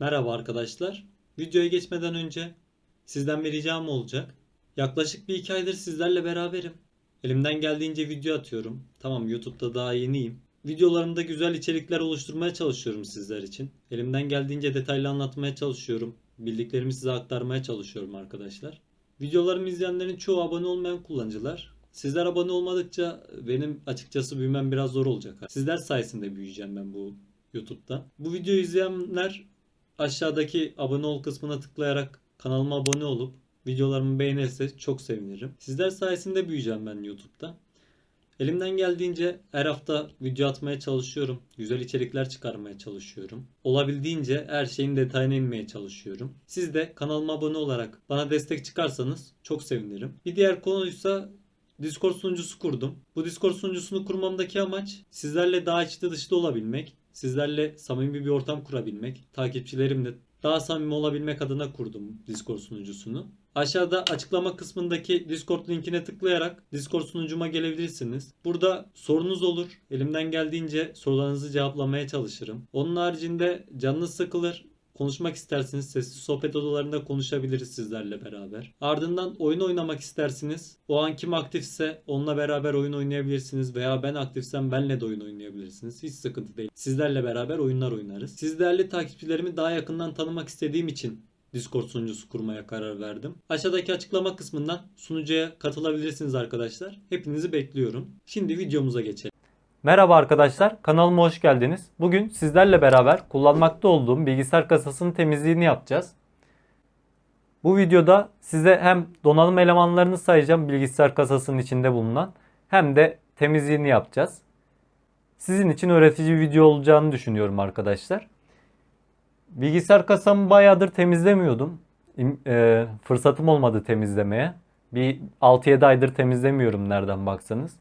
Merhaba arkadaşlar. Videoya geçmeden önce sizden bir ricam olacak. Yaklaşık bir iki aydır sizlerle beraberim. Elimden geldiğince video atıyorum. Tamam YouTube'da daha yeniyim. Videolarımda güzel içerikler oluşturmaya çalışıyorum sizler için. Elimden geldiğince detaylı anlatmaya çalışıyorum. Bildiklerimi size aktarmaya çalışıyorum arkadaşlar. Videolarımı izleyenlerin çoğu abone olmayan kullanıcılar. Sizler abone olmadıkça benim açıkçası büyümem biraz zor olacak. Sizler sayesinde büyüyeceğim ben bu YouTube'da. Bu videoyu izleyenler aşağıdaki abone ol kısmına tıklayarak kanalıma abone olup videolarımı beğenirse çok sevinirim. Sizler sayesinde büyüyeceğim ben YouTube'da. Elimden geldiğince her hafta video atmaya çalışıyorum. Güzel içerikler çıkarmaya çalışıyorum. Olabildiğince her şeyin detayına inmeye çalışıyorum. Siz de kanalıma abone olarak bana destek çıkarsanız çok sevinirim. Bir diğer konuysa Discord sunucusu kurdum. Bu Discord sunucusunu kurmamdaki amaç sizlerle daha içli dışlı olabilmek, sizlerle samimi bir ortam kurabilmek, takipçilerimle daha samimi olabilmek adına kurdum Discord sunucusunu. Aşağıda açıklama kısmındaki Discord linkine tıklayarak Discord sunucuma gelebilirsiniz. Burada sorunuz olur. Elimden geldiğince sorularınızı cevaplamaya çalışırım. Onun haricinde canınız sıkılır. Konuşmak isterseniz sesli sohbet odalarında konuşabiliriz sizlerle beraber. Ardından oyun oynamak istersiniz. O an kim aktifse onunla beraber oyun oynayabilirsiniz veya ben aktifsem benle de oyun oynayabilirsiniz. Hiç sıkıntı değil. Sizlerle beraber oyunlar oynarız. Siz değerli takipçilerimi daha yakından tanımak istediğim için Discord sunucusu kurmaya karar verdim. Aşağıdaki açıklama kısmından sunucuya katılabilirsiniz arkadaşlar. Hepinizi bekliyorum. Şimdi videomuza geçelim. Merhaba arkadaşlar, kanalıma hoş geldiniz. Bugün sizlerle beraber kullanmakta olduğum bilgisayar kasasının temizliğini yapacağız. Bu videoda size hem donanım elemanlarını sayacağım bilgisayar kasasının içinde bulunan hem de temizliğini yapacağız. Sizin için öğretici bir video olacağını düşünüyorum arkadaşlar. Bilgisayar kasamı bayağıdır temizlemiyordum. E, fırsatım olmadı temizlemeye. Bir 6-7 aydır temizlemiyorum nereden baksanız.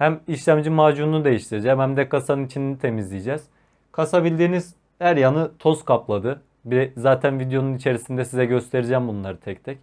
Hem işlemci macununu değiştireceğim hem de kasanın içini temizleyeceğiz. Kasa bildiğiniz her yanı toz kapladı. Bir, zaten videonun içerisinde size göstereceğim bunları tek tek.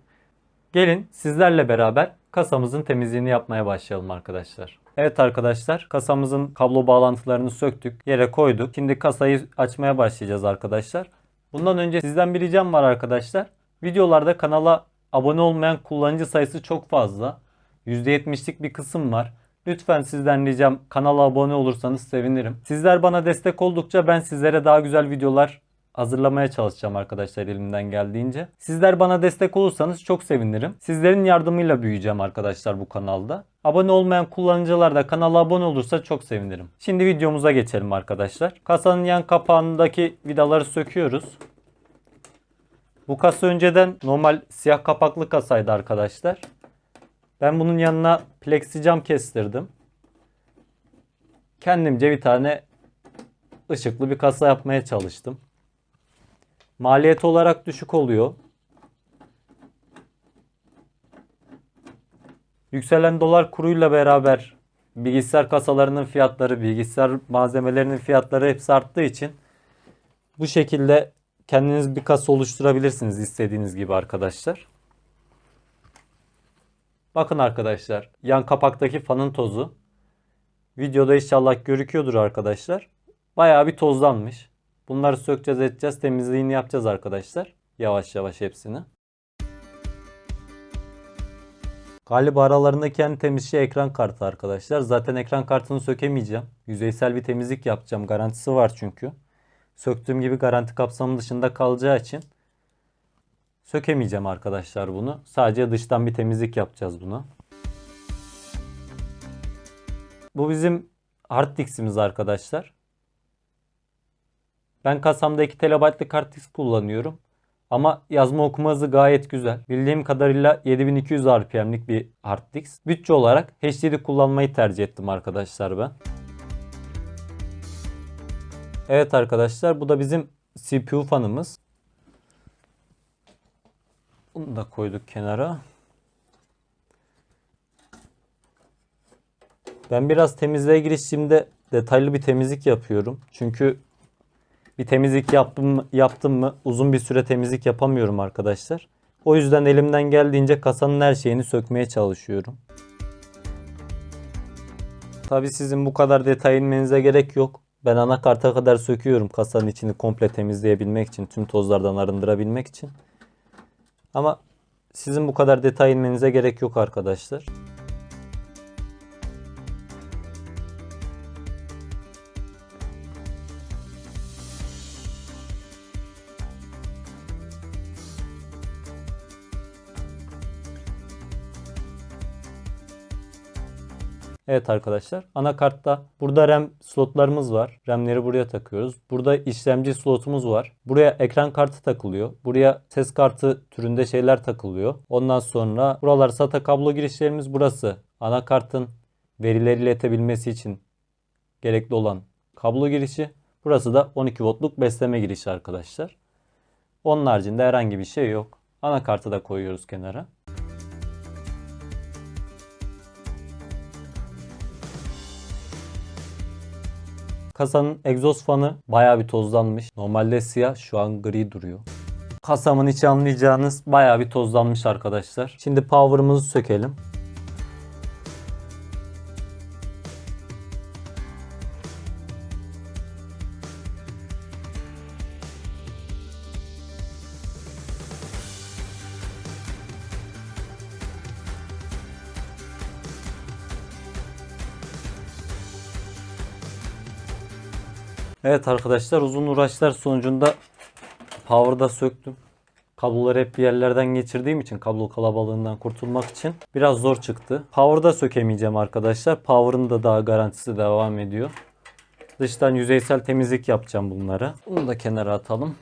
Gelin sizlerle beraber kasamızın temizliğini yapmaya başlayalım arkadaşlar. Evet arkadaşlar kasamızın kablo bağlantılarını söktük yere koyduk. Şimdi kasayı açmaya başlayacağız arkadaşlar. Bundan önce sizden bir ricam var arkadaşlar. Videolarda kanala abone olmayan kullanıcı sayısı çok fazla. %70'lik bir kısım var. Lütfen sizden ricam kanala abone olursanız sevinirim. Sizler bana destek oldukça ben sizlere daha güzel videolar hazırlamaya çalışacağım arkadaşlar elimden geldiğince. Sizler bana destek olursanız çok sevinirim. Sizlerin yardımıyla büyüyeceğim arkadaşlar bu kanalda. Abone olmayan kullanıcılar da kanala abone olursa çok sevinirim. Şimdi videomuza geçelim arkadaşlar. Kasanın yan kapağındaki vidaları söküyoruz. Bu kasa önceden normal siyah kapaklı kasaydı arkadaşlar. Ben bunun yanına plexi cam kestirdim. Kendimce bir tane ışıklı bir kasa yapmaya çalıştım. Maliyet olarak düşük oluyor. Yükselen dolar kuruyla beraber bilgisayar kasalarının fiyatları, bilgisayar malzemelerinin fiyatları hepsi arttığı için bu şekilde kendiniz bir kasa oluşturabilirsiniz istediğiniz gibi arkadaşlar. Bakın arkadaşlar yan kapaktaki fanın tozu. Videoda inşallah görüküyordur arkadaşlar. Bayağı bir tozlanmış. Bunları sökeceğiz edeceğiz temizliğini yapacağız arkadaşlar. Yavaş yavaş hepsini. Galiba aralarındaki en temiz şey ekran kartı arkadaşlar. Zaten ekran kartını sökemeyeceğim. Yüzeysel bir temizlik yapacağım. Garantisi var çünkü. Söktüğüm gibi garanti kapsamı dışında kalacağı için sökemeyeceğim arkadaşlar bunu. Sadece dıştan bir temizlik yapacağız bunu. Bu bizim hard diskimiz arkadaşlar. Ben kasamda 2 TB'lık hard disk kullanıyorum. Ama yazma okuma hızı gayet güzel. Bildiğim kadarıyla 7200 RPM'lik bir hard disk. Bütçe olarak HDD kullanmayı tercih ettim arkadaşlar ben. Evet arkadaşlar bu da bizim CPU fanımız. Bunu da koyduk kenara. Ben biraz temizliğe girişimde detaylı bir temizlik yapıyorum. Çünkü bir temizlik yaptım, yaptım mı uzun bir süre temizlik yapamıyorum arkadaşlar. O yüzden elimden geldiğince kasanın her şeyini sökmeye çalışıyorum. Tabi sizin bu kadar detay inmenize gerek yok. Ben anakarta kadar söküyorum kasanın içini komple temizleyebilmek için, tüm tozlardan arındırabilmek için. Ama sizin bu kadar detay inmenize gerek yok arkadaşlar. Evet arkadaşlar anakartta burada RAM slotlarımız var. RAM'leri buraya takıyoruz. Burada işlemci slotumuz var. Buraya ekran kartı takılıyor. Buraya ses kartı türünde şeyler takılıyor. Ondan sonra buralar SATA kablo girişlerimiz burası. Anakartın verileri iletebilmesi için gerekli olan kablo girişi. Burası da 12 voltluk besleme girişi arkadaşlar. Onun haricinde herhangi bir şey yok. Anakartı da koyuyoruz kenara. Kasanın egzoz fanı bayağı bir tozlanmış. Normalde siyah şu an gri duruyor. Kasamın içi anlayacağınız bayağı bir tozlanmış arkadaşlar. Şimdi power'ımızı sökelim. Evet arkadaşlar uzun uğraşlar sonucunda power'da söktüm. Kabloları hep bir yerlerden geçirdiğim için kablo kalabalığından kurtulmak için biraz zor çıktı. Power'da sökemeyeceğim arkadaşlar. Power'ın da daha garantisi devam ediyor. Dıştan yüzeysel temizlik yapacağım bunları. Bunu da kenara atalım.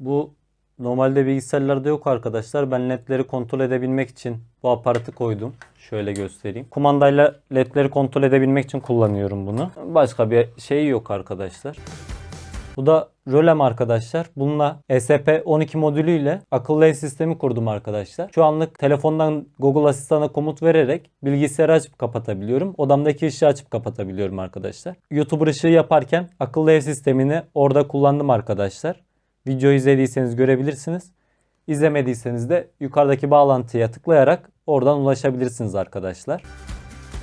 Bu normalde bilgisayarlarda yok arkadaşlar. Ben ledleri kontrol edebilmek için bu aparatı koydum. Şöyle göstereyim. Kumandayla ledleri kontrol edebilmek için kullanıyorum bunu. Başka bir şey yok arkadaşlar. Bu da Rölem arkadaşlar. Bununla ESP12 modülüyle akıllı ev sistemi kurdum arkadaşlar. Şu anlık telefondan Google Asistan'a komut vererek bilgisayarı açıp kapatabiliyorum. Odamdaki ışığı açıp kapatabiliyorum arkadaşlar. YouTuber ışığı yaparken akıllı ev sistemini orada kullandım arkadaşlar. Video izlediyseniz görebilirsiniz. İzlemediyseniz de yukarıdaki bağlantıya tıklayarak oradan ulaşabilirsiniz arkadaşlar.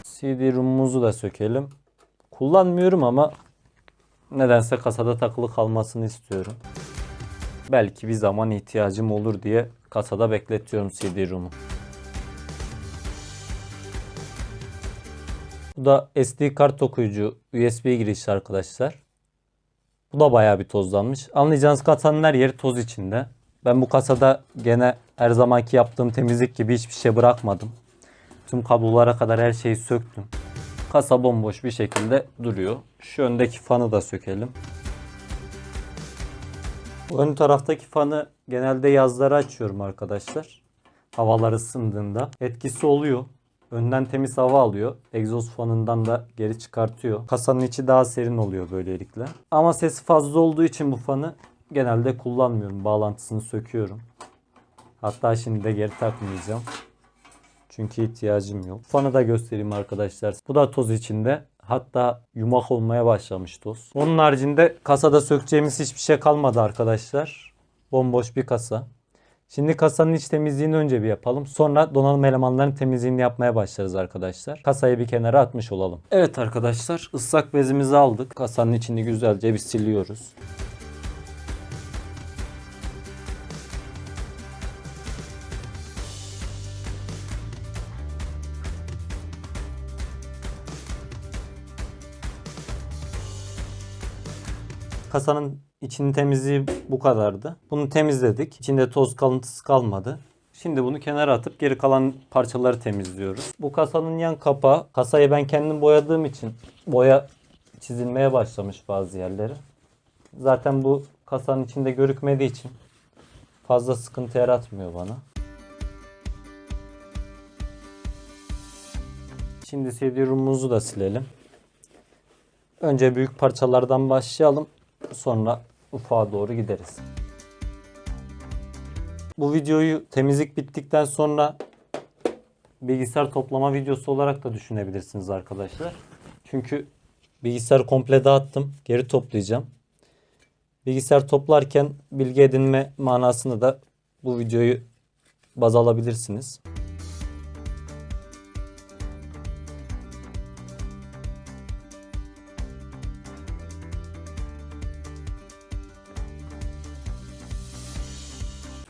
CD-ROM'umuzu da sökelim. Kullanmıyorum ama nedense kasada takılı kalmasını istiyorum. Belki bir zaman ihtiyacım olur diye kasada bekletiyorum CD-ROM'u. Bu da SD kart okuyucu USB girişi arkadaşlar. Bu da bayağı bir tozlanmış. Anlayacağınız kasanın her yeri toz içinde. Ben bu kasada gene her zamanki yaptığım temizlik gibi hiçbir şey bırakmadım. Tüm kablolara kadar her şeyi söktüm. Kasa bomboş bir şekilde duruyor. Şu öndeki fanı da sökelim. Ön taraftaki fanı genelde yazları açıyorum arkadaşlar. Havalar ısındığında etkisi oluyor. Önden temiz hava alıyor. Egzoz fanından da geri çıkartıyor. Kasanın içi daha serin oluyor böylelikle. Ama sesi fazla olduğu için bu fanı genelde kullanmıyorum. Bağlantısını söküyorum. Hatta şimdi de geri takmayacağım. Çünkü ihtiyacım yok. Fanı da göstereyim arkadaşlar. Bu da toz içinde. Hatta yumak olmaya başlamış toz. Onun haricinde kasada sökeceğimiz hiçbir şey kalmadı arkadaşlar. Bomboş bir kasa. Şimdi kasanın iç temizliğini önce bir yapalım. Sonra donanım elemanlarının temizliğini yapmaya başlarız arkadaşlar. Kasayı bir kenara atmış olalım. Evet arkadaşlar ıslak bezimizi aldık. Kasanın içini güzelce bir siliyoruz. Kasanın içinin temizliği bu kadardı. Bunu temizledik. İçinde toz kalıntısı kalmadı. Şimdi bunu kenara atıp geri kalan parçaları temizliyoruz. Bu kasanın yan kapağı. Kasayı ben kendim boyadığım için boya çizilmeye başlamış bazı yerleri. Zaten bu kasanın içinde görükmediği için fazla sıkıntı yaratmıyor bana. Şimdi CD-ROM'umuzu da silelim. Önce büyük parçalardan başlayalım. Sonra ufağa doğru gideriz. Bu videoyu temizlik bittikten sonra bilgisayar toplama videosu olarak da düşünebilirsiniz arkadaşlar. Çünkü bilgisayarı komple dağıttım. Geri toplayacağım. Bilgisayar toplarken bilgi edinme manasında da bu videoyu baz alabilirsiniz.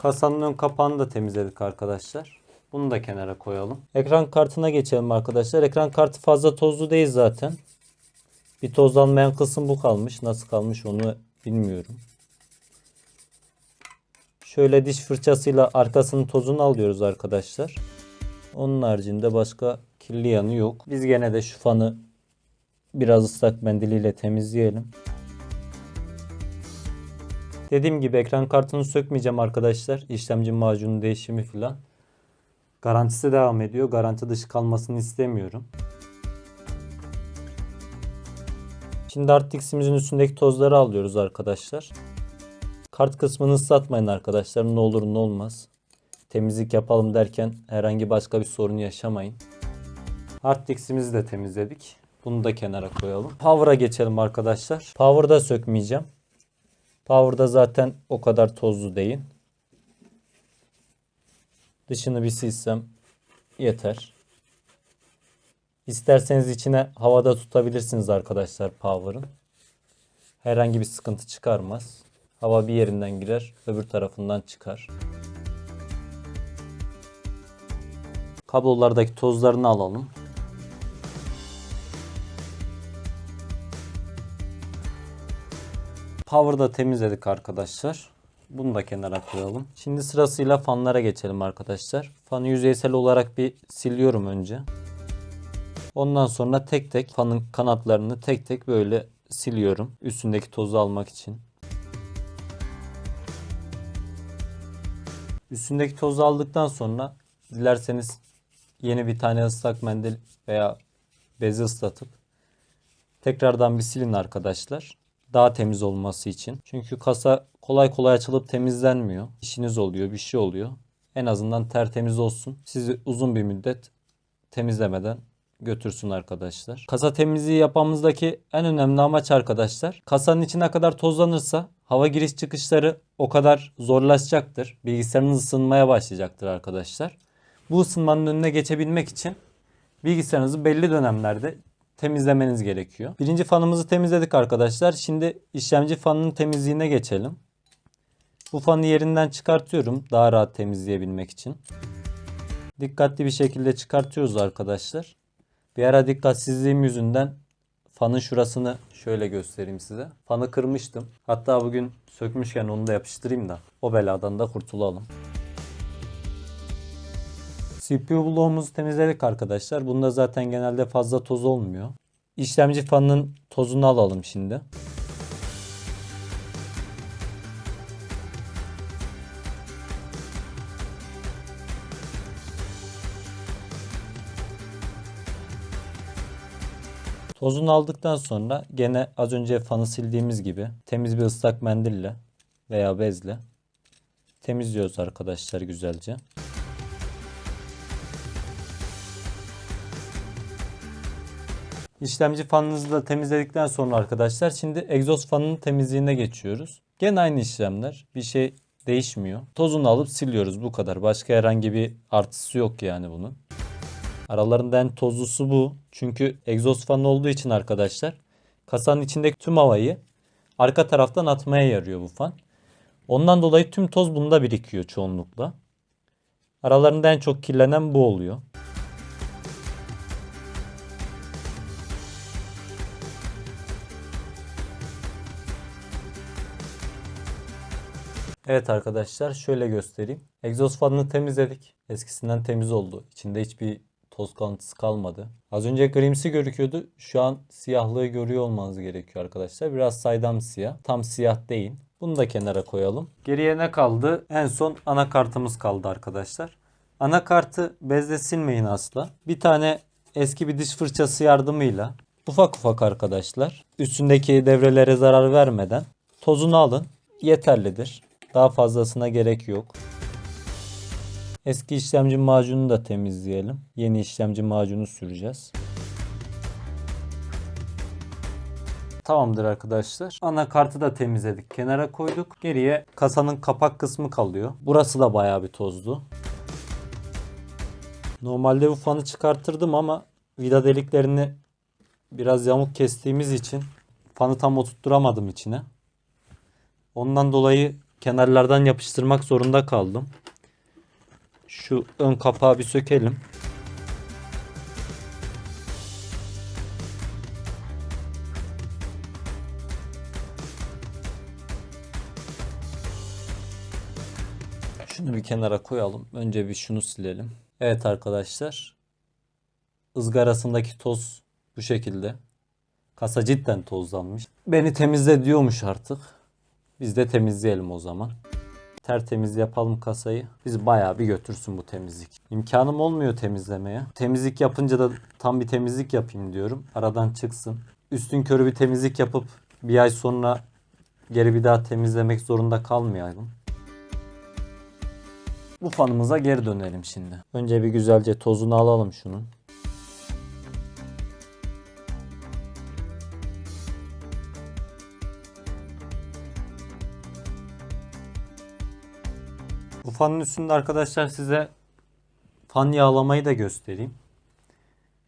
Kasanın ön kapağını da temizledik arkadaşlar. Bunu da kenara koyalım. Ekran kartına geçelim arkadaşlar. Ekran kartı fazla tozlu değil zaten. Bir tozlanmayan kısım bu kalmış. Nasıl kalmış onu bilmiyorum. Şöyle diş fırçasıyla arkasının tozunu alıyoruz arkadaşlar. Onun haricinde başka kirli yanı yok. Biz gene de şu fanı biraz ıslak mendiliyle temizleyelim. Dediğim gibi ekran kartını sökmeyeceğim arkadaşlar. İşlemci macunu değişimi filan. Garantisi devam ediyor. Garanti dışı kalmasını istemiyorum. Şimdi RTX'imizin üstündeki tozları alıyoruz arkadaşlar. Kart kısmını ıslatmayın arkadaşlar. Ne olur ne olmaz. Temizlik yapalım derken herhangi başka bir sorun yaşamayın. RTX'imizi de temizledik. Bunu da kenara koyalım. Power'a geçelim arkadaşlar. Power'da sökmeyeceğim. Power'da zaten o kadar tozlu değil. Dışını bir silsem yeter. İsterseniz içine havada tutabilirsiniz arkadaşlar Power'ın. Herhangi bir sıkıntı çıkarmaz. Hava bir yerinden girer, öbür tarafından çıkar. Kablolardaki tozlarını alalım. Power'da temizledik arkadaşlar. Bunu da kenara koyalım. Şimdi sırasıyla fanlara geçelim arkadaşlar. Fanı yüzeysel olarak bir siliyorum önce. Ondan sonra tek tek fanın kanatlarını tek tek böyle siliyorum. Üstündeki tozu almak için. Üstündeki tozu aldıktan sonra dilerseniz yeni bir tane ıslak mendil veya bezi ıslatıp tekrardan bir silin arkadaşlar. Daha temiz olması için. Çünkü kasa kolay kolay açılıp temizlenmiyor. İşiniz oluyor, bir şey oluyor. En azından tertemiz olsun. Sizi uzun bir müddet temizlemeden götürsün arkadaşlar. Kasa temizliği yapmamızdaki en önemli amaç arkadaşlar. Kasanın içine kadar tozlanırsa hava giriş çıkışları o kadar zorlaşacaktır. Bilgisayarınız ısınmaya başlayacaktır arkadaşlar. Bu ısınmanın önüne geçebilmek için bilgisayarınızı belli dönemlerde temizlemeniz gerekiyor. Birinci fanımızı temizledik arkadaşlar. Şimdi işlemci fanının temizliğine geçelim. Bu fanı yerinden çıkartıyorum daha rahat temizleyebilmek için. Dikkatli bir şekilde çıkartıyoruz arkadaşlar. Bir ara dikkatsizliğim yüzünden fanın şurasını şöyle göstereyim size. Fanı kırmıştım. Hatta bugün sökmüşken onu da yapıştırayım da o beladan da kurtulalım. CPU bloğumuzu temizledik arkadaşlar. Bunda zaten genelde fazla toz olmuyor. İşlemci fanının tozunu alalım şimdi. Tozunu aldıktan sonra gene az önce fanı sildiğimiz gibi temiz bir ıslak mendille veya bezle temizliyoruz arkadaşlar güzelce. İşlemci fanınızı da temizledikten sonra arkadaşlar şimdi egzoz fanının temizliğine geçiyoruz. Gene aynı işlemler. Bir şey değişmiyor. Tozunu alıp siliyoruz bu kadar. Başka herhangi bir artısı yok yani bunun. Aralarında en tozlusu bu. Çünkü egzoz fanı olduğu için arkadaşlar kasanın içindeki tüm havayı arka taraftan atmaya yarıyor bu fan. Ondan dolayı tüm toz bunda birikiyor çoğunlukla. Aralarında en çok kirlenen bu oluyor. Evet arkadaşlar şöyle göstereyim. Egzoz fanını temizledik. Eskisinden temiz oldu. İçinde hiçbir toz kalıntısı kalmadı. Az önce grimsi gözüküyordu. Şu an siyahlığı görüyor olmanız gerekiyor arkadaşlar. Biraz saydam siyah. Tam siyah değil. Bunu da kenara koyalım. Geriye ne kaldı? En son anakartımız kaldı arkadaşlar. Anakartı bezle silmeyin asla. Bir tane eski bir diş fırçası yardımıyla ufak ufak arkadaşlar üstündeki devrelere zarar vermeden tozunu alın. Yeterlidir. Daha fazlasına gerek yok. Eski işlemci macunu da temizleyelim. Yeni işlemci macunu süreceğiz. Tamamdır arkadaşlar. Anakartı da temizledik. Kenara koyduk. Geriye kasanın kapak kısmı kalıyor. Burası da bayağı bir tozlu. Normalde bu fanı çıkartırdım ama vida deliklerini biraz yamuk kestiğimiz için fanı tam oturtturamadım içine. Ondan dolayı kenarlardan yapıştırmak zorunda kaldım. Şu ön kapağı bir sökelim. Şunu bir kenara koyalım. Önce bir şunu silelim. Evet arkadaşlar. ızgarasındaki toz bu şekilde. Kasa cidden tozlanmış. Beni temizle diyormuş artık. Biz de temizleyelim o zaman. Tertemiz yapalım kasayı. Biz bayağı bir götürsün bu temizlik. İmkanım olmuyor temizlemeye. Temizlik yapınca da tam bir temizlik yapayım diyorum. Aradan çıksın. Üstün körü bir temizlik yapıp bir ay sonra geri bir daha temizlemek zorunda kalmayalım. Bu fanımıza geri dönelim şimdi. Önce bir güzelce tozunu alalım şunun. Bu fanın üstünde arkadaşlar size fan yağlamayı da göstereyim.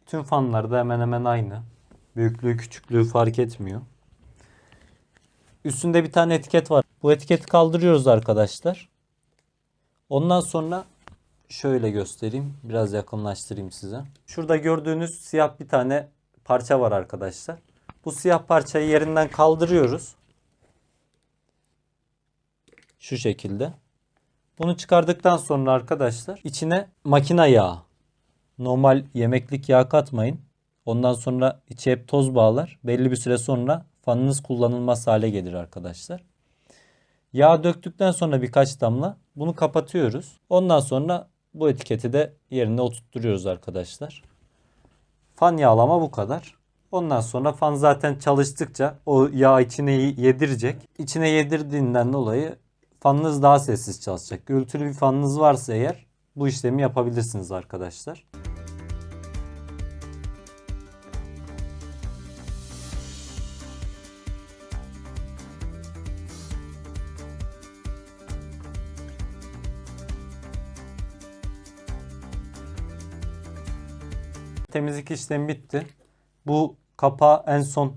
Tüm fanlar da hemen hemen aynı. Büyüklüğü küçüklüğü fark etmiyor. Üstünde bir tane etiket var. Bu etiketi kaldırıyoruz arkadaşlar. Ondan sonra şöyle göstereyim. Biraz yakınlaştırayım size. Şurada gördüğünüz siyah bir tane parça var arkadaşlar. Bu siyah parçayı yerinden kaldırıyoruz. Şu şekilde. Bunu çıkardıktan sonra arkadaşlar içine makina yağı. Normal yemeklik yağ katmayın. Ondan sonra içi hep toz bağlar. Belli bir süre sonra fanınız kullanılmaz hale gelir arkadaşlar. Yağ döktükten sonra birkaç damla bunu kapatıyoruz. Ondan sonra bu etiketi de yerine oturtturuyoruz arkadaşlar. Fan yağlama bu kadar. Ondan sonra fan zaten çalıştıkça o yağ içine yedirecek. İçine yedirdiğinden dolayı fanınız daha sessiz çalışacak. Gürültülü bir fanınız varsa eğer bu işlemi yapabilirsiniz arkadaşlar. Temizlik işlemi bitti. Bu kapağı en son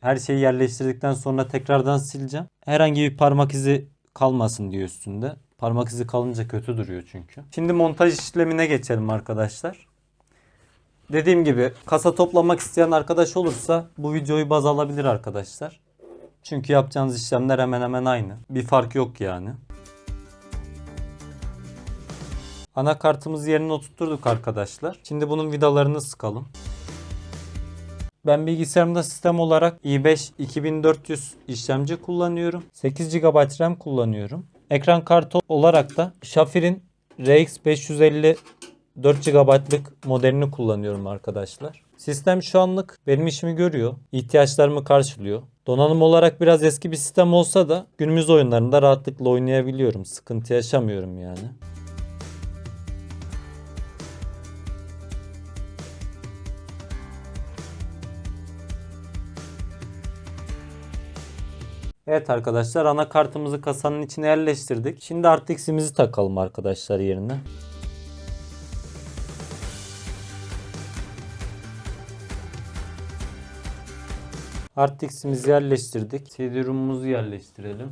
her şeyi yerleştirdikten sonra tekrardan sileceğim. Herhangi bir parmak izi kalmasın diye üstünde. Parmak izi kalınca kötü duruyor çünkü. Şimdi montaj işlemine geçelim arkadaşlar. Dediğim gibi kasa toplamak isteyen arkadaş olursa bu videoyu baz alabilir arkadaşlar. Çünkü yapacağınız işlemler hemen hemen aynı. Bir fark yok yani. Anakartımızı yerine oturtturduk arkadaşlar. Şimdi bunun vidalarını sıkalım. Ben bilgisayarımda sistem olarak i5 2400 işlemci kullanıyorum. 8 GB RAM kullanıyorum. Ekran kartı olarak da Shafir'in RX 550 4 GB'lık modelini kullanıyorum arkadaşlar. Sistem şu anlık benim işimi görüyor. ihtiyaçlarımı karşılıyor. Donanım olarak biraz eski bir sistem olsa da günümüz oyunlarında rahatlıkla oynayabiliyorum. Sıkıntı yaşamıyorum yani. Evet arkadaşlar anakartımızı kasanın içine yerleştirdik. Şimdi RTX'imizi takalım arkadaşlar yerine. RTX'imizi yerleştirdik. CD-ROM'umuzu yerleştirelim.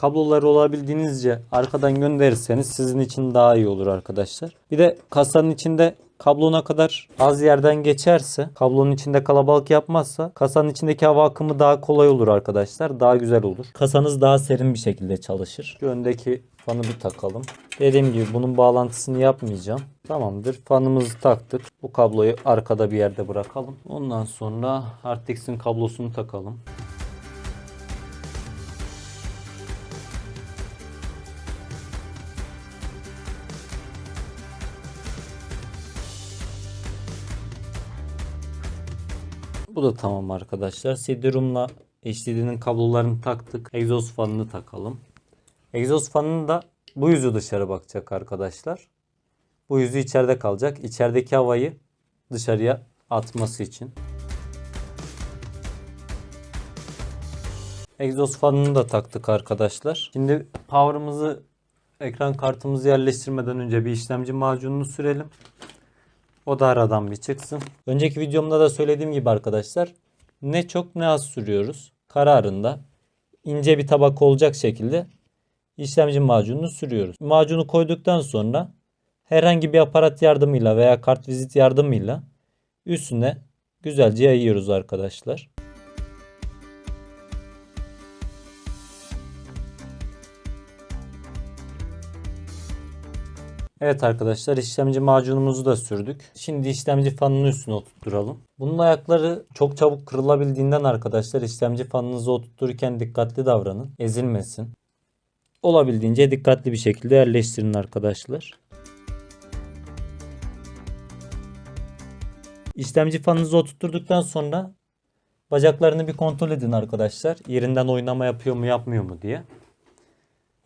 Kabloları olabildiğinizce arkadan gönderirseniz sizin için daha iyi olur arkadaşlar. Bir de kasanın içinde kablona kadar az yerden geçerse, kablonun içinde kalabalık yapmazsa kasanın içindeki hava akımı daha kolay olur arkadaşlar. Daha güzel olur. Kasanız daha serin bir şekilde çalışır. Şu öndeki fanı bir takalım. Dediğim gibi bunun bağlantısını yapmayacağım. Tamamdır. Fanımızı taktık. Bu kabloyu arkada bir yerde bırakalım. Ondan sonra RTX'in kablosunu takalım. Bu da tamam arkadaşlar. CD-ROM'la HDD'nin kablolarını taktık. Egzoz fanını takalım. Egzoz fanının da bu yüzü dışarı bakacak arkadaşlar. Bu yüzü içeride kalacak. İçerideki havayı dışarıya atması için. Egzoz fanını da taktık arkadaşlar. Şimdi power'ımızı ekran kartımızı yerleştirmeden önce bir işlemci macununu sürelim. O da aradan bir çıksın. Önceki videomda da söylediğim gibi arkadaşlar ne çok ne az sürüyoruz. Kararında ince bir tabak olacak şekilde işlemci macununu sürüyoruz. Macunu koyduktan sonra herhangi bir aparat yardımıyla veya kartvizit yardımıyla üstüne güzelce yayıyoruz arkadaşlar. Evet arkadaşlar işlemci macunumuzu da sürdük. Şimdi işlemci fanının üstüne oturtturalım. Bunun ayakları çok çabuk kırılabildiğinden arkadaşlar işlemci fanınızı oturturken dikkatli davranın. Ezilmesin. Olabildiğince dikkatli bir şekilde yerleştirin arkadaşlar. İşlemci fanınızı oturtturduktan sonra bacaklarını bir kontrol edin arkadaşlar. Yerinden oynama yapıyor mu yapmıyor mu diye.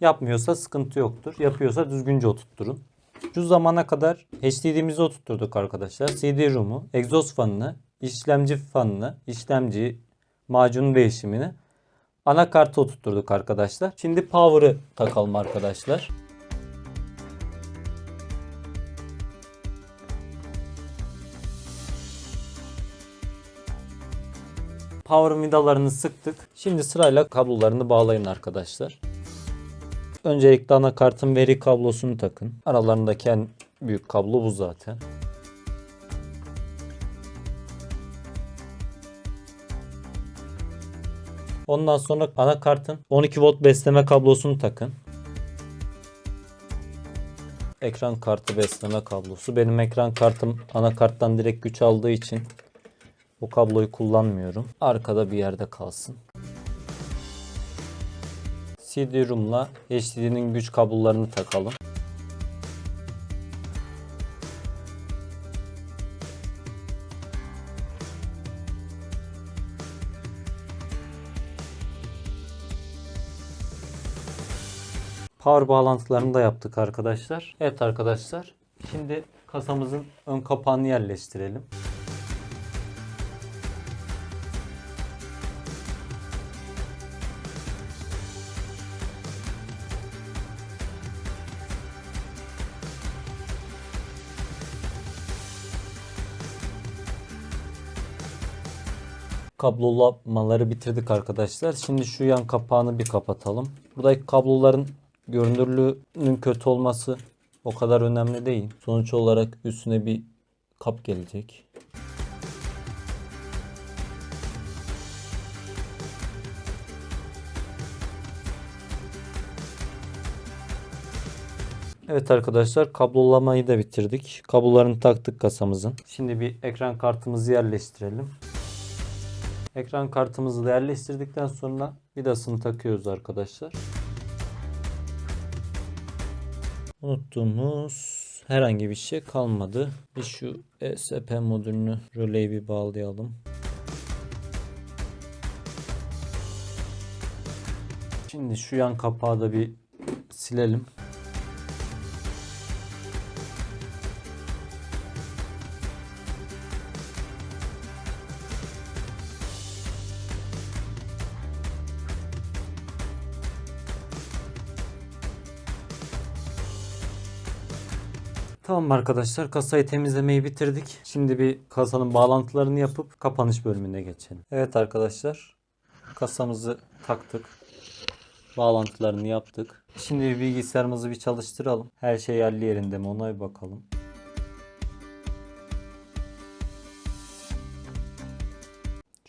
Yapmıyorsa sıkıntı yoktur. Yapıyorsa düzgünce oturtturun. Şu zamana kadar HDD'mizi oturtturduk arkadaşlar. CD-ROM'u, egzoz fanını, işlemci fanını, işlemci, macunun değişimini, anakartı oturtturduk arkadaşlar. Şimdi power'ı takalım arkadaşlar. Power vidalarını sıktık. Şimdi sırayla kablolarını bağlayın arkadaşlar. Öncelikle anakartın veri kablosunu takın. Aralarındaki en büyük kablo bu zaten. Ondan sonra anakartın 12 volt besleme kablosunu takın. Ekran kartı besleme kablosu. Benim ekran kartım anakarttan direkt güç aldığı için bu kabloyu kullanmıyorum. Arkada bir yerde kalsın. CD-ROM'la HDD'nin güç kablolarını takalım. Power bağlantılarını da yaptık arkadaşlar. Evet arkadaşlar. Şimdi kasamızın ön kapağını yerleştirelim. Kablolamaları bitirdik arkadaşlar. Şimdi şu yan kapağını bir kapatalım. Buradaki kabloların görünürlüğünün kötü olması o kadar önemli değil. Sonuç olarak üstüne bir kap gelecek. Evet arkadaşlar kablolamayı da bitirdik. Kablolarını taktık kasamızın. Şimdi bir ekran kartımızı yerleştirelim. Ekran kartımızı yerleştirdikten sonra vidasını takıyoruz arkadaşlar. Unuttuğumuz herhangi bir şey kalmadı. Bir şu ESP modülünü röleyi bir bağlayalım. Şimdi şu yan kapağı da bir silelim. Tamam arkadaşlar kasayı temizlemeyi bitirdik. Şimdi bir kasanın bağlantılarını yapıp kapanış bölümüne geçelim. Evet arkadaşlar kasamızı taktık. Bağlantılarını yaptık. Şimdi bilgisayarımızı bir çalıştıralım. Her şey yerli yerinde mi ona bir bakalım.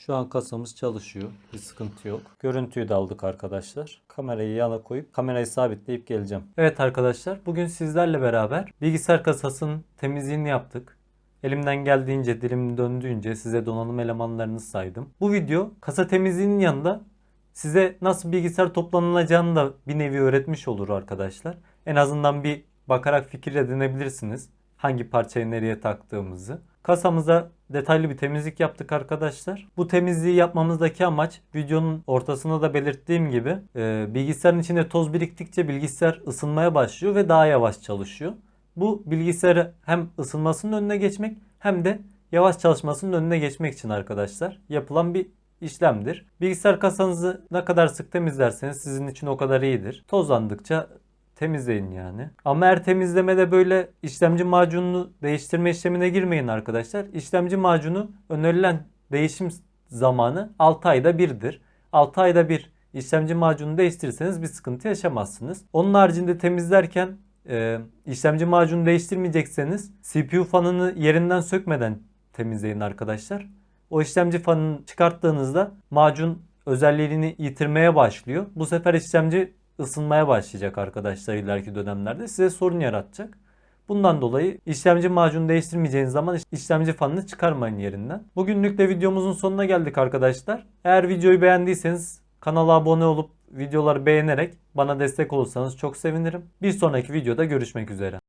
Şu an kasamız çalışıyor. Bir sıkıntı yok. Görüntüyü de aldık arkadaşlar. Kamerayı yana koyup kamerayı sabitleyip geleceğim. Evet arkadaşlar bugün sizlerle beraber bilgisayar kasasının temizliğini yaptık. Elimden geldiğince, dilim döndüğünce size donanım elemanlarını saydım. Bu video kasa temizliğinin yanında size nasıl bilgisayar toplanılacağını da bir nevi öğretmiş olur arkadaşlar. En azından bir bakarak fikir edinebilirsiniz. Hangi parçayı nereye taktığımızı. Kasamıza detaylı bir temizlik yaptık arkadaşlar. Bu temizliği yapmamızdaki amaç videonun ortasında da belirttiğim gibi e, bilgisayarın içinde toz biriktikçe bilgisayar ısınmaya başlıyor ve daha yavaş çalışıyor. Bu bilgisayarı hem ısınmasının önüne geçmek hem de yavaş çalışmasının önüne geçmek için arkadaşlar yapılan bir işlemdir. Bilgisayar kasanızı ne kadar sık temizlerseniz sizin için o kadar iyidir. Tozlandıkça temizleyin yani. Ama her temizlemede böyle işlemci macununu değiştirme işlemine girmeyin arkadaşlar. İşlemci macunu önerilen değişim zamanı 6 ayda birdir. 6 ayda bir işlemci macunu değiştirirseniz bir sıkıntı yaşamazsınız. Onun haricinde temizlerken e, işlemci macunu değiştirmeyecekseniz CPU fanını yerinden sökmeden temizleyin arkadaşlar. O işlemci fanını çıkarttığınızda macun özelliğini yitirmeye başlıyor. Bu sefer işlemci ısınmaya başlayacak arkadaşlar ileriki dönemlerde size sorun yaratacak. Bundan dolayı işlemci macunu değiştirmeyeceğiniz zaman işlemci fanını çıkarmayın yerinden. Bugünlük de videomuzun sonuna geldik arkadaşlar. Eğer videoyu beğendiyseniz kanala abone olup videoları beğenerek bana destek olursanız çok sevinirim. Bir sonraki videoda görüşmek üzere.